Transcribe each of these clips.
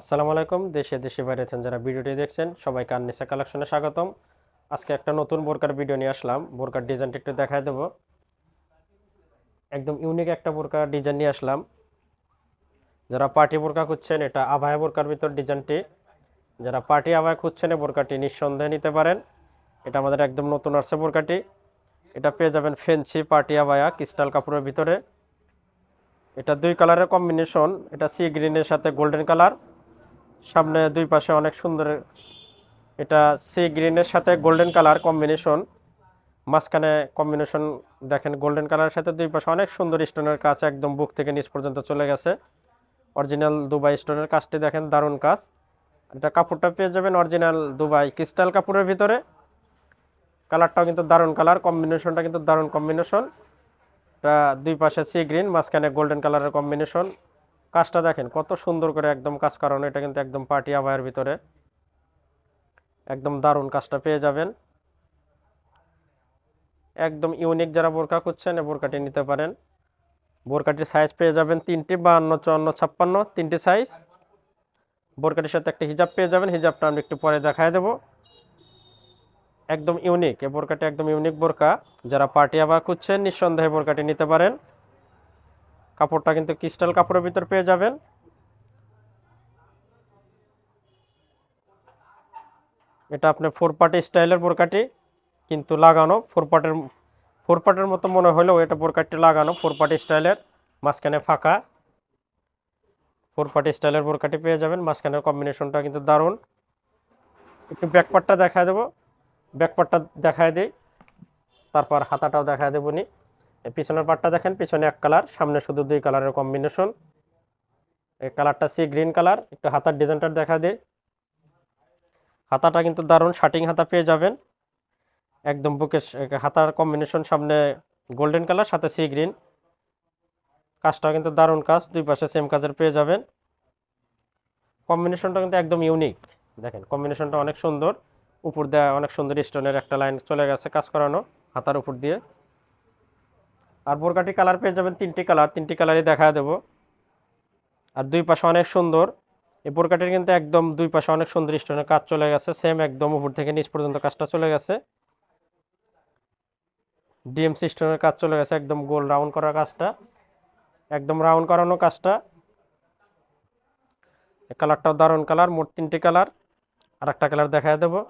আসসালামু আলাইকুম, দেশে দেশে বাইরে আছেন যারা ভিডিওটি দেখছেন, সবাইকে আননিসা কালেকশনে স্বাগতম। আজকে একটা নতুন বোরকার ভিডিও নিয়ে আসলাম, বোরকার ডিজাইনটা একটু দেখায় দেবো। একদম ইউনিক একটা বোরকার ডিজাইন নিয়ে আসলাম। যারা পার্টি বোরকা খুঁজছেন, এটা আভায়া বোরকার ভিতর ডিজাইনটি। যারা পার্টি আভায়া খুঁজছেন, এই বোরকাটি নিঃসন্দেহে নিতে পারেন। এটা আমাদের একদম নতুন আসছে বোরকাটি। এটা পেয়ে যাবেন ফেন্সি পার্টি আভায়া ক্রিস্টাল কাপড়ের ভিতরে। এটা দুই কালারের কম্বিনেশন, এটা সি গ্রিনের সাথে গোল্ডেন কালার। সামনে দুই পাশে অনেক সুন্দর এটা সি গ্রিনের সাথে গোল্ডেন কালার কম্বিনেশন। মাঝখানে কম্বিনেশন দেখেন, গোল্ডেন কালারের সাথে দুই পাশে অনেক সুন্দর স্টোনের কাজ একদম বুক থেকে নিচ পর্যন্ত চলে গেছে। অরিজিনাল দুবাই স্টোনের কাজটি দেখেন, দারুণ কাজ। এটা কাপড়টা পেয়ে যাবেন অরিজিনাল দুবাই ক্রিস্টাল কাপড়ের ভিতরে। কালারটাও কিন্তু দারুণ কালার, কম্বিনেশনটা কিন্তু দারুণ কম্বিনেশন। এটা দুই পাশে সি গ্রিন, মাঝখানে গোল্ডেন কালারের কম্বিনেশন। কাজটা দেখেন, কত সুন্দর করে একদম কাজ কারণ এটা কিন্তু একদম পার্টি আবায়ের ভিতরে। একদম দারুণ কাজটা পেয়ে যাবেন। একদম ইউনিক যারা বোরকা খুঁজছেন, এই বোরকাটি নিতে পারেন। বোরকাটির সাইজ পেয়ে যাবেন তিনটি, বাহান্ন, চুয়ান্ন, ছাপ্পান্ন, তিনটি সাইজ বোরকাটির সাথে একটা হিজাব পেয়ে যাবেন, হিজাবটা আমি একটু পরে দেখায় দেবো। একদম ইউনিক, এই বোরকাটি একদম ইউনিক বোরকা। যারা পার্টি আবার খুঁজছেন, নিঃসন্দেহে বোরকাটি নিতে পারেন। কাপড়টা কিন্তু ক্রিস্টাল কাপড়ের ভিতর পেয়ে যাবেন। এটা আপনি ফোর পার্টি স্টাইলের বোরকাটি কিন্তু লাগানো ফোর পার্টের ফোর পার্টের মতো মনে হলেও এটা বোরকাটি লাগানো ফোর পার্টি স্টাইলের, মাঝখানে ফাঁকা। ফোর পার্টি স্টাইলের বোরকাটি পেয়ে যাবেন, মাঝখানের কম্বিনেশনটা কিন্তু দারুণ। একটু ব্যাকপার্টটা দেখায় দেবো। ব্যাকপার্টটা দেখায় দিই, তারপর হাতাটাও দেখায় দেবো নি পিছনের পাটটা দেখেন, পিছনে এক কালার, সামনে শুধু দুই কালারের কম্বিনেশন এই কালারটা সি গ্রিন কালার, একটু হাতার ডিজাইনটা দেখা দিই। হাতাটা কিন্তু দারুণ শার্টিং হাতা পেয়ে যাবেন। একদম বুকে হাতার কম্বিনেশন সামনে গোল্ডেন কালার, সাথে সি গ্রিন। কাজটা কিন্তু দারুণ কাজ, দুই পাশে সেম কাজের পেয়ে যাবেন। কম্বিনেশনটা কিন্তু একদম ইউনিক দেখেন কম্বিনেশনটা অনেক সুন্দর। উপর দেওয়া অনেক সুন্দর স্টোনের একটা লাইন চলে গেছে কাজ করানো, হাতার উপর দিয়ে। আর বোরকাটি কালার পেয়ে যাবেন তিনটি কালার। তিনটি কালারই দেখা দেবো। আর দুই পাশে অনেক সুন্দর। এই বোরকাটির কিন্তু একদম দুই পাশে অনেক সুন্দর স্টোনের কাজ চলে গেছে। সেম একদম উপর থেকে নিচ পর্যন্ত কাজটা চলে গেছে। ডিএমসি স্টোনের কাজ চলে গেছে, একদম গোল রাউন্ড করা কাজটা। একদম রাউন্ড করানো কাজটা। কালারটাও দারুণ কালার, মোট তিনটি কালার। আর একটা কালার দেখা দেবো।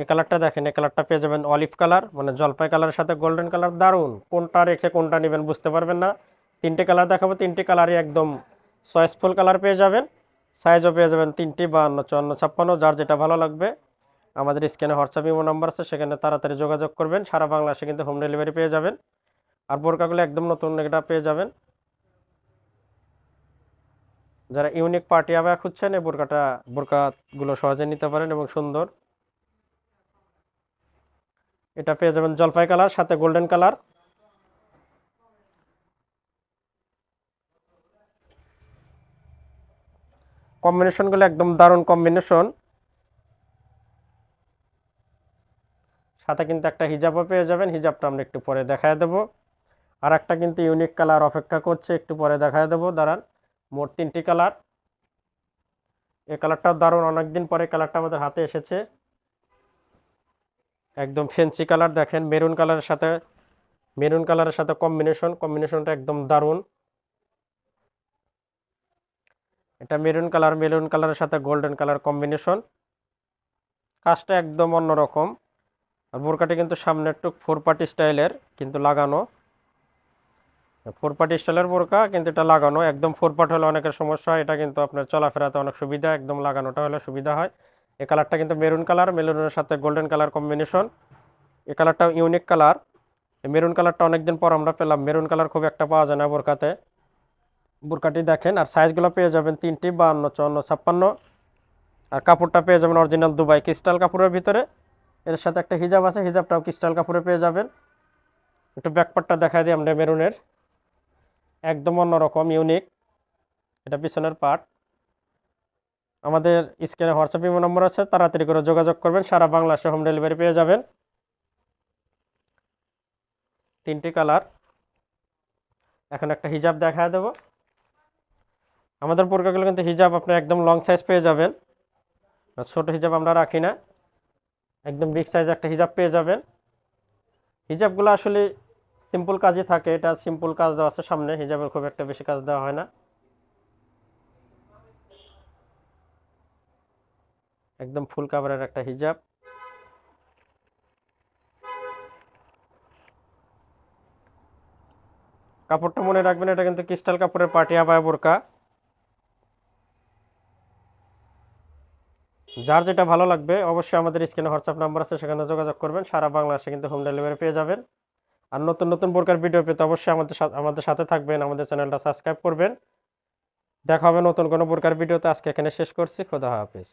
এই কালারটা দেখেন, এই কালারটা পেয়ে যাবেন অলিভ কালার মানে জলপাই কালারের সাথে গোল্ডেন কালার, দারুণ। কোনটা রেখে কোনটা নেবেন বুঝতে পারবেন না। তিনটে কালার দেখাবো, তিনটে কালারই একদম চয়েসফুল কালার পেয়ে যাবেন। সাইজও পেয়ে যাবেন তিনটি, বাহান্ন, চুয়ান্ন, ছাপ্পান্ন, যার যেটা ভালো লাগবে। আমাদের স্ক্যানে হোয়াটসঅ্যাপ ইমো নাম্বার আছে, সেখানে তাড়াতাড়ি যোগাযোগ করবেন। সারা বাংলাদেশে কিন্তু হোম ডেলিভারি পেয়ে যাবেন। আর বোরকাগুলো একদম নতুন এটা পেয়ে যাবেন। যারা ইউনিক পার্টি আবার খুঁজছেন, এই বোরকাটা, বোরকাগুলো সহজে নিতে পারেন এবং সুন্দর। এটা পেয়ে যাবেন জলপাই কালার, সাথে গোল্ডেন কালার। কম্বিনেশনগুলো একদম দারুণ কম্বিনেশন। সাথে কিন্তু একটা হিজাবও পেয়ে যাবেন, হিজাবটা আমরা একটু পরে দেখায় দেব। আর একটা কিন্তু ইউনিক কালার অপেক্ষা করছে, একটু পরে দেখায় দেবো, দাঁড়ান। মোট তিনটি কালার। এই কালারটাও দারুণ, অনেকদিন পরে কালারটা আমাদের হাতে এসেছে। একদম ফেন্সি কালার দেখেন মেরুন কালারের সাথে মেরুন কালারের সাথে কম্বিনেশন কম্বিনেশনটা একদম দারুণ। এটা মেরুন কালার মেরুন কালারের সাথে গোল্ডেন কালার কম্বিনেশন কাজটা একদম অন্যরকম। আর বোরকাটি কিন্তু সামনে একটু ফোর পার্টি স্টাইলের কিন্তু লাগানো। ফোর পার্টি স্টাইলের বোরকা কিন্তু এটা লাগানো। একদম ফোর পার্ট হলে অনেকের সমস্যা হয়, এটা কিন্তু আপনার চলাফেরাতে অনেক সুবিধা, একদম লাগানোটা হলে সুবিধা হয়। এই কালারটা কিন্তু মেরুন কালার, মেরুনের সাথে গোল্ডেন কালার কম্বিনেশন এই কালারটা ইউনিক কালার মেরুন কালারটা অনেকদিন পর আমরা পেলাম। মেরুন কালার খুব একটা পাওয়া যায় না বোরকাতে। বোরকাটি দেখেন, আর সাইজগুলো পেয়ে যাবেন তিনটি, বাহান্ন, চুয়ান্ন, ছাপ্পান্ন। আর কাপড়টা পেয়ে যাবেন অরিজিনাল দুবাই ক্রিস্টাল কাপড়ের ভিতরে। এর সাথে একটা হিজাব আছে হিজাবটাও ক্রিস্টাল কাপড়ে পেয়ে যাবেন। একটু ব্যাকপার্টটা দেখা দিই আমরা মেরুনের। একদম অন্যরকম ইউনিক এটা পিছনের পার্ট আমাদের স্ক্রিনে হোয়াটসঅ্যাপ ইমো নম্বর আছে, তাড়াতাড়ি করে যোগাযোগ করবেন, সারা বাংলাদেশে হোম ডেলিভারি পেয়ে যাবেন। তিনটি কালার। এখন একটা হিজাব দেখায় দেবো। আমাদের বোরকাগুলো কিন্তু হিজাব আপনি একদম লং সাইজ পেয়ে যাবেন। ছোট হিজাব আমরা রাখি না। একদম বিগ সাইজ একটা হিজাব পেয়ে যাবেন। হিজাবগুলো আসলে সিম্পল কাজই থাকে, এটা সিম্পল কাজ দেওয়া আছে সামনে, হিজাবের খুব একটা বেশি কাজ দেওয়া হয় না। একদম ফুল কাভারের একটা হিজাব। কাপড়টা মনে রাখবেন, এটা কিন্তু ক্রিস্টাল কাপড়ের পাটি, আবায়া বোরকা। যার যেটা ভালো লাগবে, অবশ্যই আমাদের স্ক্রিনে হোয়াটসঅ্যাপ নাম্বার আছে, সেখানে যোগাযোগ করবেন। সারা বাংলাদেশে কিন্তু হোম ডেলিভারি পেয়ে যাবেন। আর নতুন নতুন বোরকার ভিডিও পেতে অবশ্যই আমাদের আমাদের সাথে থাকবেন, আমাদের চ্যানেলটা সাবস্ক্রাইব করবেন। দেখা হবে নতুন কোনো বোরকার ভিডিওতে আজকে এখানে শেষ করছি। খোদা হাফিজ।